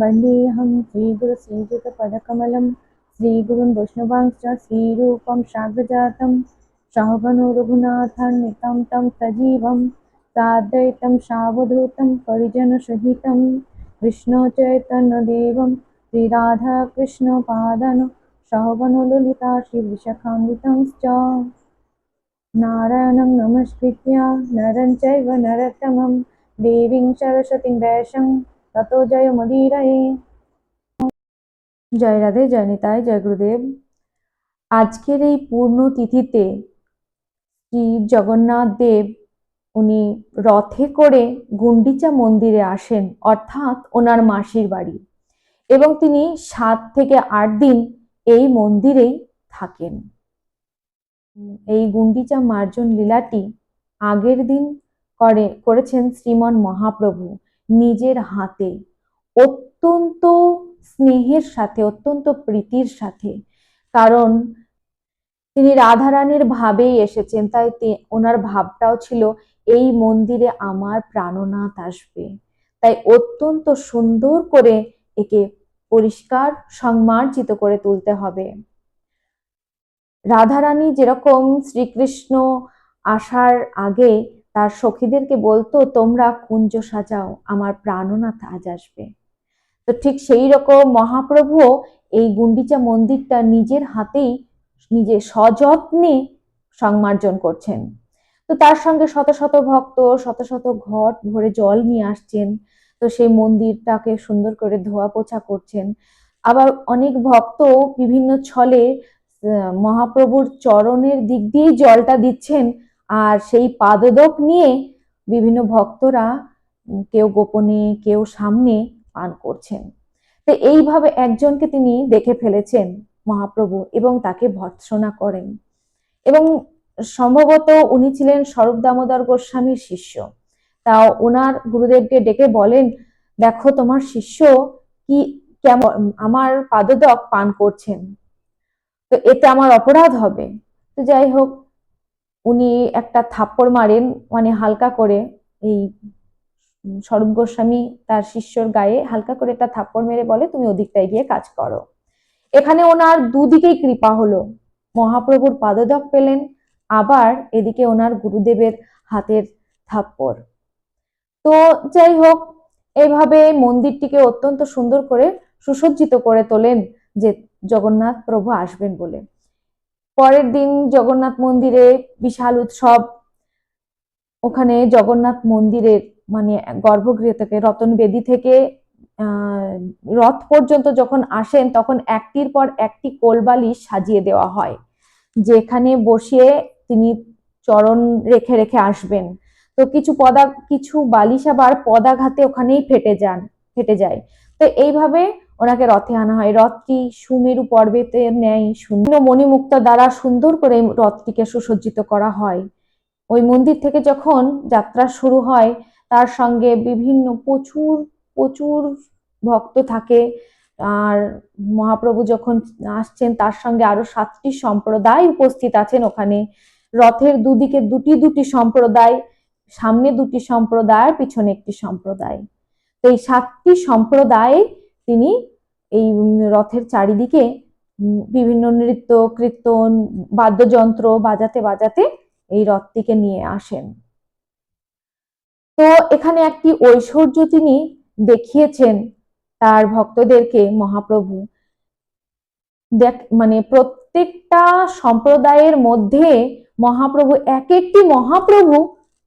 वन्देऽहं श्रीगुरुश्रीयुतपदकमलं श्रीगुरुन् वैष्णवांश्च श्रीरूपं साग्रजातं सहगणो रघुनाथान्वितं तं सजीवं साद्वैतं सावधूतं परिजनसहितं कृष्णचैतन्यदेवं श्रीराधाकृष्णपादन् सहगणो ललिता श्रीविशाखान्वितंश्च नारायणं नमस्कृत्य नरं चैव नरोत्तमं देवीं सरस्वतीं व्यासं ততো জয় মদিরায়ে। জয় রাধে, জয় নিতায় জয় গুরুদেব। আজকের এই পূর্ণ তিথিতে শ্রী জগন্নাথ দেব, উনি রথে করে গুন্ডিচা মন্দিরে আসেন, অর্থাৎ ওনার মাসির বাড়ি। এবং তিনি সাত থেকে আট দিন এই মন্দিরেই থাকেন। এই গুন্ডিচা মার্জন লীলাটি আগের দিন করে, করেছেন শ্রীমন মহাপ্রভু। নিজের হাতে, অত্যন্ত স্নেহের সাথে, অত্যন্ত প্রীতির সাথে। কারণ তিনি রাধারানীর ভাবেই এসেছেন, তাই ওনার ভাবটাও ছিল, এই মন্দিরে আমার প্রাণনাথ আসবে। তাই অত্যন্ত সুন্দর করে একে পরিষ্কার, সংমার্জিত করে তুলতে হবে। রাধারানী যেরকম শ্রীকৃষ্ণ আসার আগে তার সখীদেরকে বলতো, তোমরা কুঞ্জ সাজাও, আমার প্রাণনাথ আজ আসবে। তো ঠিক সেই রকম মহাপ্রভু এই গুন্ডিচা মন্দিরটা নিজের হাতেই নিজে সযত্নে সংমার্জন করছেন। তো তার সঙ্গে শত শত ভক্ত, শত শত ঘট ভরে জল নিয়ে আসছেন। তো সেই মন্দিরটাকে সুন্দর করে ধোয়া পোছা করছেন। আবার অনেক ভক্ত বিভিন্ন ছলে মহাপ্রভুর চরণের দিক দিয়েই জলটা দিচ্ছেন। আর সেই পাদদক নিয়ে বিভিন্ন ভক্তরা কেউ গোপনে, কেউ সামনে পান করছেন। তো এইভাবে একজনকে তিনি দেখে ফেলেছেন মহাপ্রভু এবং তাকে ভর্ৎসনা করেন। এবং সম্ভবত উনি ছিলেন স্বরূপ দামোদর গোস্বামীর শিষ্য। তা ওনার গুরুদেবকে ডেকে বলেন, দেখো তোমার শিষ্য কি কেমন, আমার পাদদক পান করছেন। তো এতে আমার অপরাধ হবে। তো যাই হোক উনি একটা থাপ্পড় মারেন মানে হালকা করে এই স্বরূপ গোস্বামী তার শিষ্যর গায়ে হালকা করে একটা থাপ্পড় মেরে বলে, তুমি ওদিকটায় গিয়ে কাজ করো। এখানে ওনার দুদিকেই কৃপা হলো। মহাপ্রভুর পাদদক পেলেন, আবার এদিকে ওনার গুরুদেবের হাতের থাপ্পড়। তো যাই হোক এইভাবে মন্দিরটিকে অত্যন্ত সুন্দর করে সুসজ্জিত করে তোলেন যে জগন্নাথ প্রভু আসবেন বলে। পরের দিন জগন্নাথ মন্দিরে বিশাল উৎসব। ওখানে জগন্নাথ মন্দিরের মানে গর্ভগৃহ থেকে, রতন বেদি থেকে রথ পর্যন্ত যখন আসেন, তখন একটির পর একটি কোলবালিশ সাজিয়ে দেওয়া হয়, যেখানে বসিয়ে তিনি চরণ রেখে রেখে আসবেন। তো কিছু পদা, কিছু বালিশ আবার পদাঘাতে ওখানেই ফেটে যান, ফেটে যায়। তো এইভাবে ওনাকে রথে আনা হয়। রথটি সুমেরু পর্বতের ন্যায় সুন্দর মণিমুক্তা দ্বারা সুন্দর করে রথটিকে সুসজ্জিত করা হয়। ওই মন্দির থেকে যখন যাত্রা শুরু হয়, তার সঙ্গে বিভিন্ন প্রচুর প্রচুর ভক্ত থাকে। আর মহাপ্রভু যখন আসছেন, তার সঙ্গে আরও সাতটি সম্প্রদায় উপস্থিত আছেন ওখানে। রথের দুদিকে দুটি দুটি সম্প্রদায়, সামনে দুটি সম্প্রদায়, পিছনে একটি সম্প্রদায়। তো এই সাতটি সম্প্রদায় তিনি এই রথের চারিদিকে বিভিন্ন নৃত্য, কীর্তন, বাদ্যযন্ত্র বাজাতে বাজাতে এই রথটিকে নিয়ে আসেন। তো এখানে একটি ঐশ্বর্য তিনি দেখিয়েছেন তার ভক্তদেরকে, মহাপ্রভু। দেখ মানে প্রত্যেকটা সম্প্রদায়ের মধ্যে মহাপ্রভু এক একটি মহাপ্রভু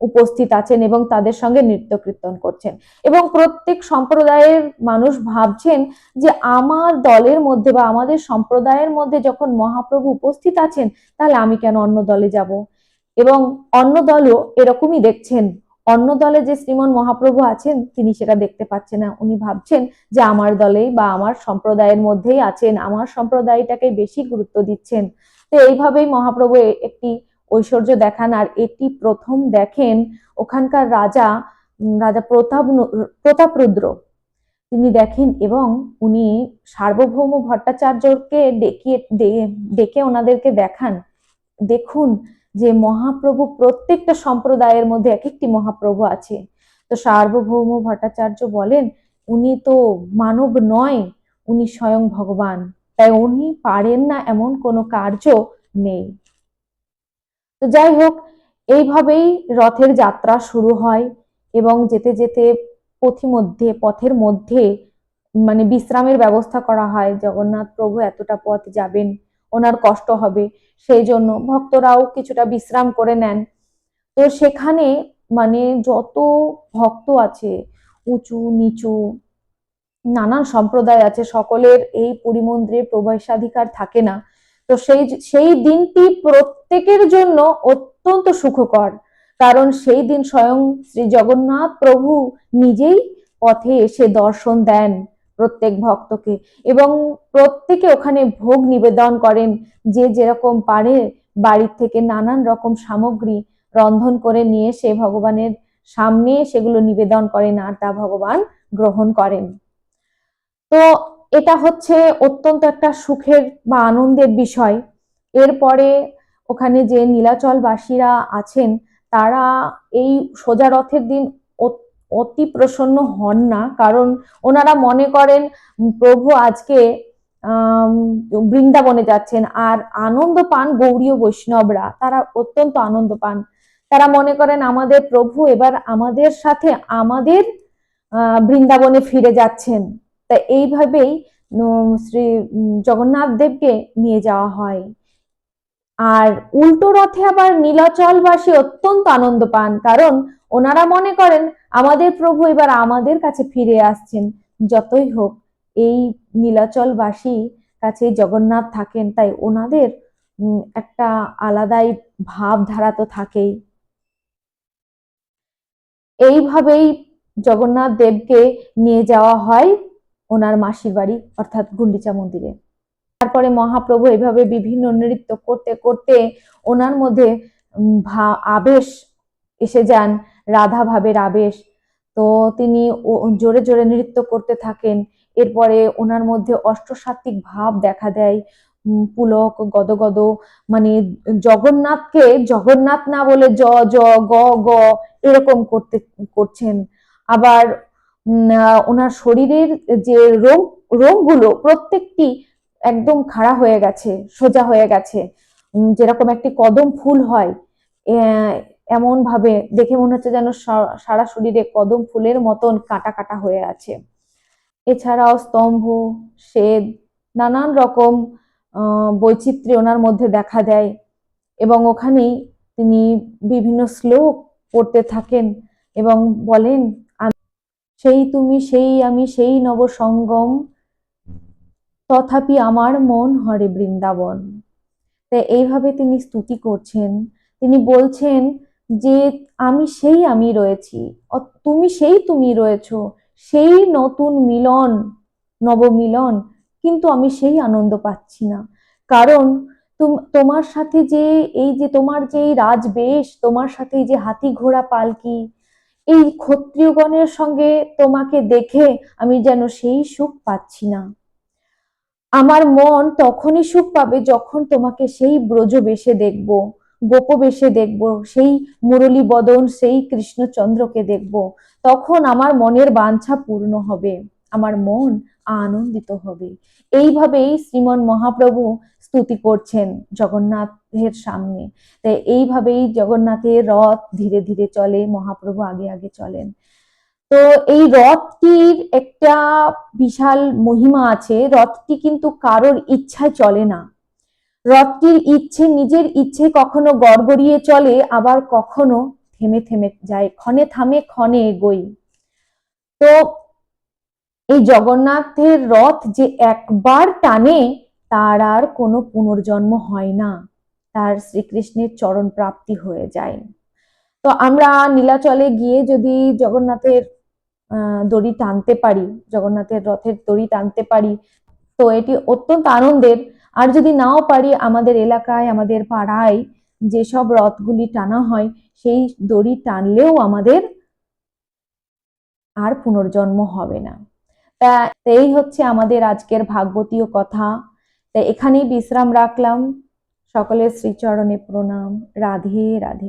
উপস্থিত আছেন এবং তাদের সঙ্গে নৃত্য কীর্তন করছেন। এবং প্রত্যেক সম্প্রদায়ের মানুষ ভাবছেন যে আমার দলের মধ্যে বা আমাদের সম্প্রদায়ের মধ্যে যখন মহাপ্রভু উপস্থিত আছেন, তাহলে আমি কেন অন্য দলে যাব? এবং অন্য দলও এরকমই দেখছেন। অন্য দলে যে শ্রীমন মহাপ্রভু আছেন, তিনি সেটা দেখতে পাচ্ছেন না। উনি ভাবছেন যে আমার দলেই বা আমার সম্প্রদায়ের মধ্যেই আছেন, আমার সম্প্রদায়টাকে বেশি গুরুত্ব দিচ্ছেন। তো এইভাবেই মহাপ্রভু একটি ঐশ্বর্য দেখান আর এটি প্রথম দেখেন ওখানকার রাজা রাজা প্রতাপ প্রতাপরুদ্র। তিনি দেখেন এবং উনি সার্বভৌম ভট্টাচার্যকে ডেকে ডেকে ওনাদেরকে দেখান। দেখুন যে মহাপ্রভু প্রত্যেকটা সম্প্রদায়ের মধ্যে এক একটি মহাপ্রভু আছে। তো সার্বভৌম ভট্টাচার্য বলেন, উনি তো মানব নয়, উনি স্বয়ং ভগবান। তাই উনি পারেন না এমন কোনো কার্য নেই। তো যাই হোক, এইভাবেই রথের যাত্রা শুরু হয় এবং যেতে যেতে পথিমধ্যে, পথের মধ্যে মানে বিশ্রামের ব্যবস্থা করা হয়। জগন্নাথ প্রভু এতটা পথ যাবেন, ওনার কষ্ট হবে, সেই জন্য ভক্তরাও কিছুটা বিশ্রাম করে নেন। তো সেখানে মানে যত ভক্ত আছে, উঁচু, নিচু, নানান সম্প্রদায় আছে, সকলের এই পুরী মন্দিরে প্রবেশাধিকার থাকে না। তো সেই সেই দিনটি প্রত্যেকের জন্য অত্যন্ত সুখকর। কারণ সেই দিন স্বয়ং শ্রী জগন্নাথ প্রভু নিজেই পথে এসে দর্শন দেন প্রত্যেক ভক্তকে এবং প্রত্যেকে ওখানে ভোগ নিবেদন করেন। যে যেরকম পারে বাড়ির থেকে নানান রকম সামগ্রী রন্ধন করে নিয়ে সে ভগবানের সামনে সেগুলো নিবেদন করেন আর তা ভগবান গ্রহণ করেন। তো এটা হচ্ছে অত্যন্ত একটা সুখের বা আনন্দের বিষয়। এরপরে ওখানে যে নীলাচলবাসীরা আছেন, তারা এই সোজা রথের দিন অতি প্রসন্ন হন না। কারণ ওনারা মনে করেন, প্রভু আজকে বৃন্দাবনে যাচ্ছেন। আর আনন্দ পান গৌরীয় বৈষ্ণবরা। তারা অত্যন্ত আনন্দ পান। তারা মনে করেন, আমাদের প্রভু এবার আমাদের সাথে আমাদের বৃন্দাবনে ফিরে যাচ্ছেন। তা এইভাবেই শ্রী জগন্নাথ দেবকে নিয়ে যাওয়া হয়। আর উল্টো রথে আবার নীলাচলবাসী অত্যন্ত আনন্দ পান, কারণ ওনারা মনে করেন, আমাদের প্রভু এবার আমাদের কাছে ফিরে আসছেন, যতই হোক, এই নীলাচলবাসী কাছে জগন্নাথ থাকেন, তাই ওনাদের একটা আলাদাই ভাবধারা তো থাকেই। এইভাবেই জগন্নাথ দেবকে নিয়ে যাওয়া হয়। ওনার মাসির বাড়ি, অর্থাৎ গুন্ডিচা মন্দিরে। তারপরে মহাপ্রভু এভাবে বিভিন্ন নৃত্য করতে করতে ওনার মধ্যে আবেশ এসে যান, রাধা ভাবের আবেশ। তো তিনি জোরে জোরে নৃত্য করতে থাকেন। এরপরে ওনার মধ্যে অষ্টসাত্ত্বিক ভাব দেখা দেয়। পুলক, গদগদ মানে জগন্নাথকে, জগন্নাথ না বলে জ জ, গ গ, এরকম করতে, করছেন। আবার ওনার শরীরের যে রোগ রোগগুলো প্রত্যেকটি একদম খাড়া হয়ে গেছে, সোজা হয়ে গেছে। যেরকম একটি কদম ফুল হয় এমন ভাবে দেখে মনে হচ্ছে যেন সারা শরীরে কদম ফুলের মতন কাটা কাটা হয়ে আছে। এছাড়াও স্তম্ভ শ্বেদ নানান রকম বৈচিত্র্য ওনার মধ্যে দেখা দেয়। এবং ওখানেই তিনি বিভিন্ন শ্লোক পড়তে থাকেন এবং বলেন সেই তুমি, সেই আমি, সেই নবসঙ্গম। তথাপি আমার মন হরে বৃন্দাবন। তাই এইভাবে তিনি স্তুতি করছেন। তিনি বলছেন যে, আমি সেই আমি রয়েছি। তুমি সেই তুমি রয়েছ। সেই নতুন মিলন, নবমিলন, কিন্তু আমি সেই আনন্দ পাচ্ছি না। কারণ তোমার সাথে যে, এই যে তোমার যে রাজবেশ, তোমার সাথে এই যে হাতি ঘোড়া পালকি এই ক্ষত্রিয়গণের সঙ্গে তোমাকে দেখে আমি যেন সেই সুখ পাচ্ছি না। আমার মন তখনই সুখ পাবে যখন তোমাকে সেই ব্রজ বেশে দেখব, গোপ বেশে দেখব, সেই মুরলী বদন, সেই কৃষ্ণচন্দ্রকে দেখব। তখন আমার মনের বাঞ্ছা পূর্ণ হবে, আমার মন আনন্দিত হবে। এইভাবেই শ্রীমন মহাপ্রভু স্তুতি করছেন জগন্নাথের সামনে। তাই এইভাবেই জগন্নাথের রথ ধীরে ধীরে চলে, মহাপ্রভু আগে আগে চলেন। তো এই রথটির একটা বিশাল মহিমা আছে, রথটি কিন্তু কারোর ইচ্ছায় চলে না। রথটির ইচ্ছে নিজের ইচ্ছে কখনো গড়গড়িয়ে চলে, আবার কখনো থেমে থেমে যায়, ক্ষণে থামে ক্ষণে এগোই তো এই জগন্নাথের রথ যে একবার টানে, তার আর কোনো পুনর্জন্ম হয় না। তার শ্রীকৃষ্ণের চরণ প্রাপ্তি হয়ে যায়। তো আমরা নীলাচলে গিয়ে যদি জগন্নাথের দড়ি টানতে পারি, জগন্নাথের রথের দড়ি টানতে পারি, তো এটি অত্যন্ত আনন্দের। আর যদি নাও পারি, আমাদের এলাকায়, আমাদের পাড়ায় যেসব রথগুলি টানা হয়, সেই দড়ি টানলেও আমাদের আর পুনর্জন্ম হবে না। তা এই হচ্ছে আমাদের আজকের ভাগবতীয় কথা। তা এখানেই বিশ্রাম রাখলাম। সকলের শ্রীচরণে প্রণাম। রাধে রাধে।